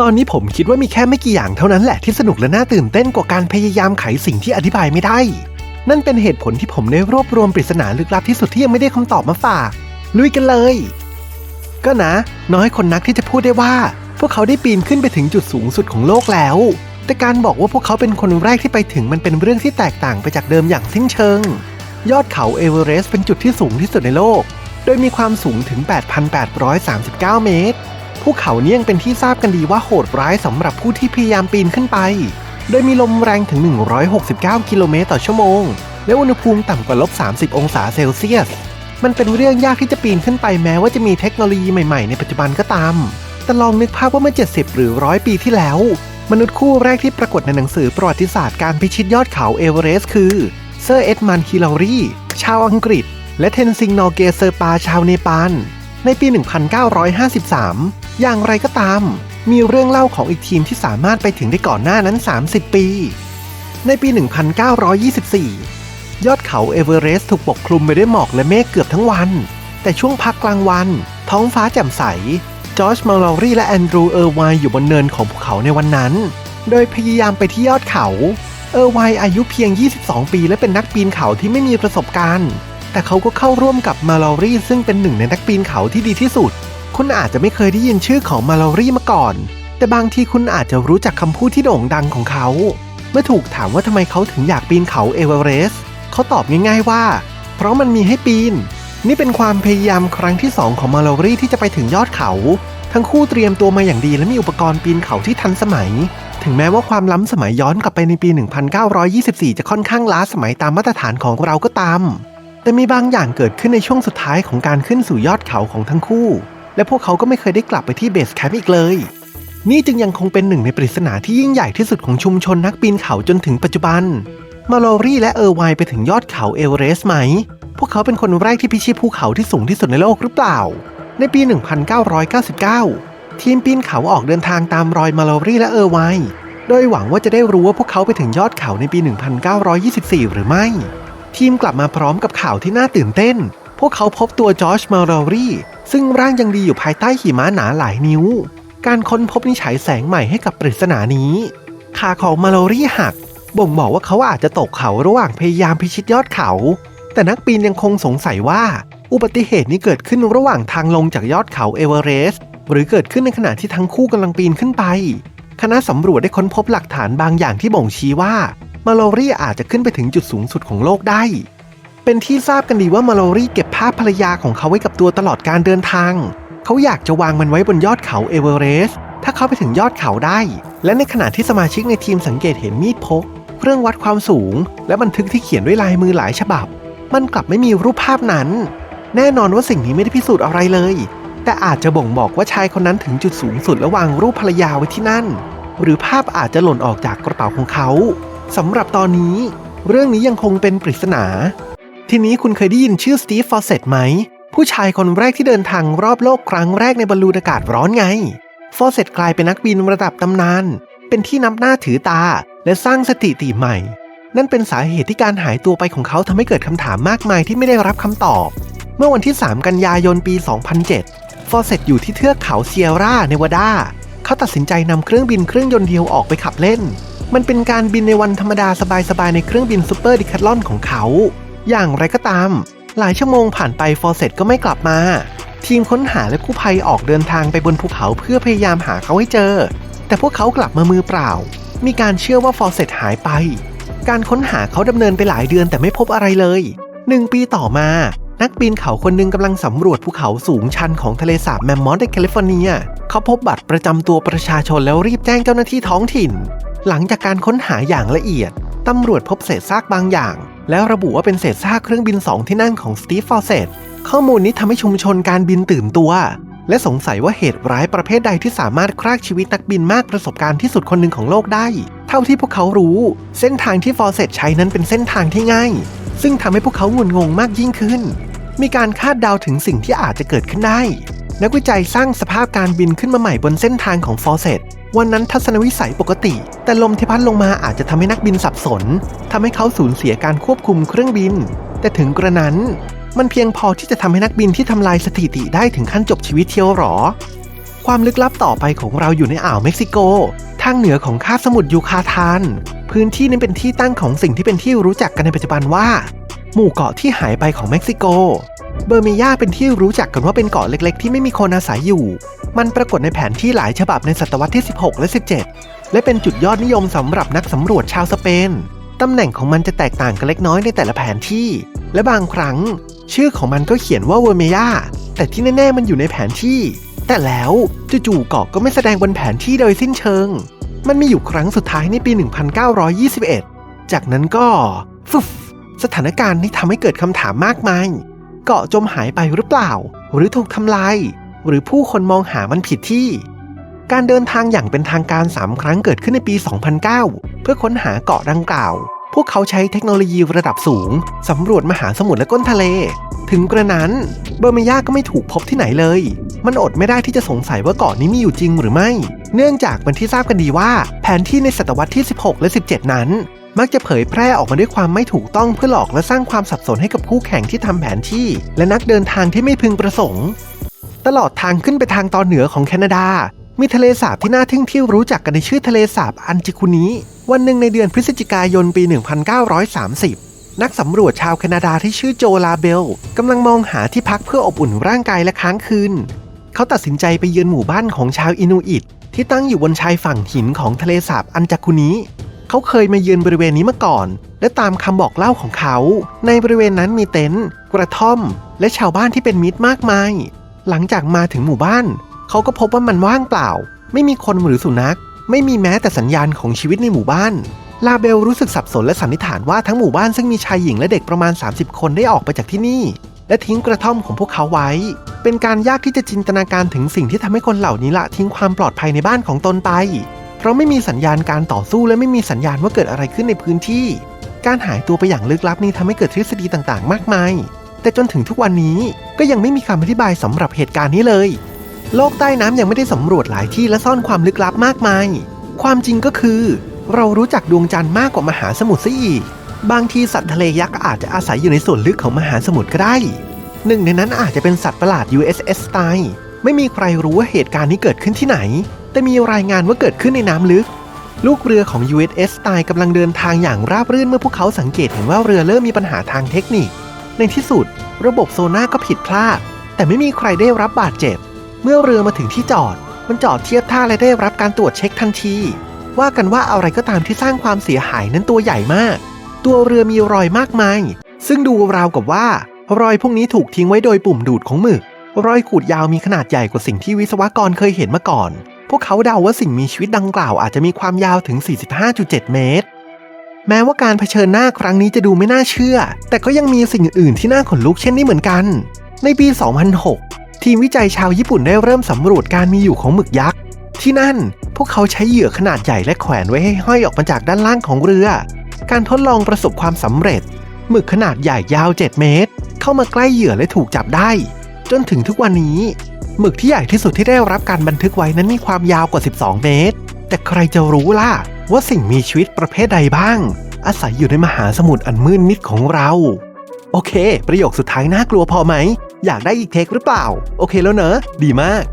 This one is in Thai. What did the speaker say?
ตอนนี้ผมคิดว่ามีแค่ไม่กี่อย่างเท่านั้นแหละที่สนุกและน่าตื่นเต้นกว่าการพยายามไขสิ่งที่อธิบายไม่ได้ นั่นเป็นเหตุผลที่ผมได้รวบรวมปริศนาลึกลับที่สุดที่ยังไม่ได้คำตอบมาฝาก ลุยกันเลย ก็นะ น้อยคนนักที่จะพูดได้ว่า พวกเขาได้ปีนขึ้นไปถึงจุดสูงสุดของโลกแล้ว แต่การบอกว่าพวกเขาเป็นคนแรกที่ไปถึงมันเป็นเรื่องที่แตกต่างไปจากเดิมอย่างสิ้นเชิง ยอดเขาเอเวอเรสต์เป็นจุดที่สูงที่สุดในโลก โดยมีความสูงถึง 8,839 เมตร ภูเขานี้ยังเป็นที่ทราบกันดีว่าโหดร้ายสำหรับผู้ที่พยายามปีนขึ้นไป โดยมีลมแรงถึง 169 กิโลเมตรต่อชั่วโมง และอุณหภูมิต่ำกว่าลบ 30 องศาเซลเซียส มันเป็นเรื่องยากที่จะปีนขึ้นไปแม้ว่าจะมีเทคโนโลยีใหม่ๆ ในปัจจุบันก็ตาม แต่ลองนึกภาพว่าเมื่อ 70 หรือร้อยปีที่แล้ว มนุษย์คู่แรกที่ปรากฏในหนังสือประวัติศาสตร์การพิชิตยอดเขาเอเวอเรสต์คือเซอร์เอ็ดมันฮิลลารีชาวอังกฤษ และเทนซิงนอเกเซอร์ปาชาวเนปาลในปี 1953 อย่างไรก็ตาม มีเรื่องเล่าของอีกทีมที่สามารถไปถึงได้ก่อนหน้านั้น 30 ปี ในปี 1924 ยอดเขาเอเวอเรสต์ถูกปกคลุมไปด้วยหมอกและเมฆเกือบทั้งวัน แต่ช่วงพักกลางวัน ท้องฟ้าแจ่มใส จอร์จมาลอรี่และแอนดรูเออร์ไวอยู่บนเนินของภูเขาในวันนั้น โดยพยายามไปที่ยอดเขา เออร์ไวอายุเพียง 22 ปี และเป็นนักปีนเขาที่ไม่มีประสบการณ์ แต่เขาก็เข้าร่วมกับมาลอรี่ซึ่งเป็นหนึ่งในนักปีนเขาที่ดีที่สุด คุณอาจจะไม่เคยได้ยินชื่อของมาลอรี่มาก่อน แต่บางทีคุณอาจจะรู้จักคำพูดที่โด่งดังของเขา เมื่อถูกถามว่าทำไมเขาถึงอยากปีนเขาเอเวอเรสต์เขาตอบง่ายๆว่า เพราะมันมีให้ปีน นี่เป็นความพยายามครั้งที่2ของมาลอรี่ที่จะไปถึงยอดเขา ทั้งคู่เตรียมตัวมาอย่างดีและมีอุปกรณ์ปีนเขาที่ทันสมัย ถึงแม้ว่าความล้ำสมัยย้อนกลับไปในปี 1924 จะค่อนข้างล้าสมัยตามมาตรฐานของเราก็ตาม แต่มีบางอย่างเกิดขึ้นในช่วงสุดท้ายของการขึ้นสู่ยอดเขาของทั้งคู่ และพวกเขาก็ไม่เคยได้กลับไปที่เบสแคมป์อีกเลย นี่จึงยังคงเป็นหนึ่งในปริศนาที่ยิ่งใหญ่ที่สุดของชุมชนนักปีนเขาจนถึงปัจจุบัน มาลอรี่และเออร์ไวไปถึงยอดเขาเอเวอเรสต์ไหม พวกเขาเป็นคนแรกที่พิชิตภูเขาที่สูงที่สุดในโลกหรือเปล่า ในปี 1999 ทีมปีนเขาออกเดินทางตามรอยมาลอรี่และเออร์ไวโดยหวังว่าจะได้รู้ว่าพวกเขาไปถึงยอดเขาในปี 1924 หรือไม่ ทีมกลับมาพร้อมกับข่าวที่น่าตื่นเต้น พวกเขาพบตัวจอร์จมาลอรี่ ซึ่งร่างยังดีอยู่ภายใต้หิมะหนาหลายนิ้ว การค้นพบนี้ฉายแสงใหม่ให้กับปริศนานี้ ขาของมาลรี่หัก บ่งบอกว่าเขาอาจจะตกเขาระหว่างพยายามพิชิตยอดเขา แต่นักปีนยังคงสงสัยว่า อุบัติเหตุนี้เกิดขึ้นระหว่างทางลงจากยอดเขาเอเวอเรสต์หรือเกิดขึ้นในขณะที่ทั้งคู่กำลังปีนขึ้นไป คณะสำรวจได้ค้นพบหลักฐานบางอย่างที่บ่งชี้ว่ามาลรี่อาจจะขึ้นไปถึงจุดสูงสุดของโลกได้ เป็นที่ทราบกันดีว่ามาลรี่เก็บภาพภรรยาของเขาไว้กับตัวตลอดการเดินทาง เขาอยากจะวางมันไว้บนยอดเขาเอเวอเรสต์ถ้าเขาไปถึงยอดเขาได้ และในขณะที่สมาชิกในทีมสังเกตเห็นมีดพก เครื่องวัดความสูง และบันทึกที่เขียนด้วยลายมือหลายฉบับ มันกลับไม่มีรูปภาพนั้น แน่นอนว่าสิ่งนี้ไม่ได้พิสูจน์อะไรเลย แต่อาจจะบ่งบอกว่าชายคนนั้นถึงจุดสูงสุดและวางรูปภรรยาไว้ที่นั่น หรือภาพอาจจะหล่นออกจากกระเป๋าของเขาสำหรับตอนนี้ เรื่องนี้ยังคงเป็นปริศนา ทีนี้คุณเคยได้ยินชื่อสตีฟฟอร์เซตไหม ผู้ชายคนแรกที่เดินทางรอบโลกครั้งแรกในบอลลูนอากาศร้อนไง ฟอร์เซตกลายเป็นนักบินระดับตำนาน เป็นที่นับหน้าถือตา และสร้างสถิติใหม่ นั่นเป็นสาเหตุที่การหายตัวไปของเขาทำให้เกิดคำถามมากมายที่ไม่ได้รับคำตอบ เมื่อวันที่ 3 กันยายนปี 2007 ฟอร์เซตอยู่ที่เทือกเขาเซียร่าเนวาดาเขาตัดสินใจนำเครื่องบินเครื่องยนต์เดียวออกไปขับเล่น มันเป็นการบินในวันธรรมดาสบายๆในเครื่องบินซูเปอร์ดิคัทลอนของเขา อย่างไรก็ตาม หลายชั่วโมงผ่านไปฟอร์เซตก็ไม่กลับมา ทีมค้นหาและกู้ภัยออกเดินทางไปบนภูเขาเพื่อพยายามหาเขาให้เจอ แต่พวกเขากลับมามือเปล่า มีการเชื่อว่าฟอร์เซตหายไป การค้นหาเขาดำเนินไปหลายเดือนแต่ไม่พบอะไรเลยหนึ่งปีต่อมา นักปีนเขาคนหนึ่งกำลังสำรวจภูเขาสูงชันของทะเลสาบแมมมอสในแคลิฟอร์เนีย เขาพบบัตรประจำตัวประชาชนแล้วรีบแจ้งเจ้าหน้าที่ท้องถิ่น หลังจากการค้นหาอย่างละเอียดตำรวจพบเศษซากบางอย่าง แล้วระบุว่าเป็นเศษซากเครื่องบินสองที่นั่งของสตีฟฟอร์เซตข้อมูลนี้ทำให้ชุมชนการบินตื่นตัว และสงสัยว่าเหตุร้ายประเภทใดที่สามารถครากชีวิตนักบินมากประสบการณ์ที่สุดคนหนึ่งของโลกได้ เท่าที่พวกเขารู้ เส้นทางที่ฟอร์เซตใช้นั้นเป็นเส้นทางที่ง่าย ซึ่งทำให้พวกเขางุนงงมากยิ่งขึ้น มีการคาดเดาถึงสิ่งที่อาจจะเกิดขึ้นได้ นักวิจัยสร้างสภาพการบินขึ้นมาใหม่บนเส้นทางของฟอร์เซต วันนั้นทัศนวิสัยปกติ แต่ลมที่พัดลงมาอาจจะทำให้นักบินสับสนทำให้เขาสูญเสียการควบคุมเครื่องบิน แต่ถึงกระนั้นมันเพียงพอที่จะทำให้นักบินที่ทำลายสถิติได้ถึงขั้นจบชีวิตเที่ยวหรอ ความลึกลับต่อไปของเราอยู่ในอ่าวเม็กซิโก ทางเหนือของคาบสมุทรยูคาทาน พื้นที่นี้เป็นที่ตั้งของสิ่งที่เป็นที่รู้จักกันในปัจจุบันว่า หมู่เกาะที่หายไปของเม็กซิโก เบอร์เมยาเป็นที่รู้จักกันว่าเป็นเกาะเล็กๆ ที่ไม่มีคนอาศัยอยู่ มันปรากฏในแผนที่หลายฉบับในศตวรรษที่ 16 และ 17 และเป็นจุดยอดนิยมสำหรับนักสำรวจชาวสเปน ตำแหน่งของมันจะแตกต่างกันเล็กน้อยในแต่ละแผนที่ และบางครั้ง ชื่อของมันก็เขียนว่าเวอร์เมยาแต่ที่แน่ๆมันอยู่ในแผนที่ แต่แล้วจู่ๆเกาะก็ไม่แสดงบนแผนที่โดยสิ้นเชิง มันมีอยู่ครั้งสุดท้ายในปี 1921 จากนั้นก็ฟุบสถานการณ์นี้ทำให้เกิดคำถามมากมาย เกาะจมหายไปหรือเปล่า หรือถูกทำลาย หรือผู้คนมองหามันผิดที่ การเดินทางอย่างเป็นทางการ 3 ครั้งเกิดขึ้นในปี 2009 เพื่อค้นหาเกาะดังกล่าว พวกเขาใช้เทคโนโลยีระดับสูง สำรวจมหาสมุทรและก้นทะเล ถึงกระนั้น เบอร์เมยาก็ไม่ถูกพบที่ไหนเลย มันอดไม่ได้ที่จะสงสัยว่าเกาะนี้มีอยู่จริงหรือไม่ เนื่องจากเป็นที่ทราบกันดีว่า แผนที่ในศตวรรษที่ 16 และ 17 นั้น มักจะเผยแพร่ออกมาด้วยความไม่ถูกต้องเพื่อหลอกและสร้างความสับสนให้กับคู่แข่งที่ทำแผนที่ และนักเดินทางที่ไม่พึงประสงค์ ตลอดทางขึ้นไปทางตอนเหนือของแคนาดา มีทะเลสาบที่น่าทึ่งที่รู้จักกันในชื่อทะเลสาบอันจิคุนิวันหนึ่งในเดือนพฤศจิกายนปี 1930 นักสำรวจชาวแคนาดาที่ชื่อโจลาเบลกำลังมองหาที่พักเพื่ออบอุ่นร่างกายและค้างคืน เขาตัดสินใจไปเยือนหมู่บ้านของชาวอินูอิตที่ตั้งอยู่บนชายฝั่งหินของทะเลสาบอันจักคุนิ เขาเคยมาเยือนบริเวณนี้มาก่อน และตามคำบอกเล่าของเขา ในบริเวณนั้นมีเต็นท์กระท่อม และชาวบ้านที่เป็นมิตรมากมาย หลังจากมาถึงหมู่บ้าน เขาก็พบว่ามันว่างเปล่า ไม่มีคนหรือสุนัข ไม่มีแม้แต่สัญญาณของชีวิตในหมู่บ้าน ลาเบลรู้สึกสับสนและสันนิษฐานว่าทั้งหมู่บ้านซึ่งมีชายหญิงและเด็กประมาณ 30 คนได้ออกไปจากที่นี่ และทิ้งกระท่อมของพวกเขาไว้ เป็นการยากที่จะจินตนาการถึงสิ่งที่ทำให้คนเหล่านี้ละทิ้งความปลอดภัยในบ้านของตนไป เพราะไม่มีสัญญาณการต่อสู้และไม่มีสัญญาณว่าเกิดอะไรขึ้นในพื้นที่ การหายตัวไปอย่างลึกลับนี้ทำให้เกิดทฤษฎีต่างๆ มากมาย แต่จนถึงทุกวันนี้ก็ยังไม่มีคำอธิบายสำหรับเหตุการณ์นี้เลย โลกใต้น้ำยังไม่ได้สำรวจหลายที่และซ่อนความลึกลับมากมาย ความจริงก็คือ เรารู้จักดวงจันทร์มากกว่ามหาสมุทรซะอีก บางทีสัตว์ทะเลยักษ์อาจจะอาศัยอยู่ในส่วนลึกของมหาสมุทรก็ได้ หนึ่งในนั้นอาจจะเป็นสัตว์ประหลาด USS Stein ไม่มีใครรู้ว่าเหตุการณ์นี้เกิดขึ้นที่ไหน แต่มีรายงานว่าเกิดขึ้นในน้ำลึก ลูกเรือของ USS Stein กำลังเดินทางอย่างราบรื่นเมื่อพวกเขาสังเกตเห็นว่าเรือเริ่มมีปัญหาทางเทคนิค ในที่สุด ระบบโซน่าก็ผิดพลาด แต่ไม่มีใครได้รับบาดเจ็บ เมื่อเรือมาถึงที่จอด มันจอดเทียบท่าและได้รับการตรวจเช็คทันที ว่ากันว่าอะไรก็ตามที่สร้างความเสียหายนั้นตัวใหญ่มาก ตัวเรือมีรอยมากมาย ซึ่งดูราวกับว่า รอยพวกนี้ถูกทิ้งไว้โดยปุ่มดูดของหมึกรอยขูดยาวมีขนาดใหญ่กว่าสิ่งที่วิศวกรเคยเห็นมาก่อน พวกเขาเดาว่าสิ่งมีชีวิตดังกล่าวอาจจะมีความยาวถึง 45.7 เมตร แม้ว่าการเผชิญหน้าครั้งนี้จะดูไม่น่าเชื่อ แต่ก็ยังมีสิ่งอื่นที่น่าขนลุกเช่นนี้เหมือนกัน ในปี 2006 ทีมวิจัยชาวญี่ปุ่นได้เริ่มสำรวจการมีอยู่ของหมึกยักษ์ ที่นั่นพวกเขาใช้เหยื่อขนาดใหญ่และแขวนไว้ให้ห้อยออกมาจากด้านล่างของเรือ การทดลองประสบความสำเร็จ หมึกขนาดใหญ่ยาว 7 เมตร เข้ามาใกล้เหยื่อและถูกจับได้ จนถึงทุกวันนี้ หมึกที่ใหญ่ที่สุดที่ได้รับการบันทึกไว้นั้นมีความยาวกว่า 12 เมตร แต่ใครจะรู้ล่ะ ว่าสิ่งมีชีวิตประเภทใดบ้าง อาศัยอยู่ในมหาสมุทรอันมืดมิดของเรา โอเค ประโยคสุดท้ายน่ากลัวพอไหม อยากได้อีกเทคหรือเปล่า โอเคแล้วเนอะ ดีมาก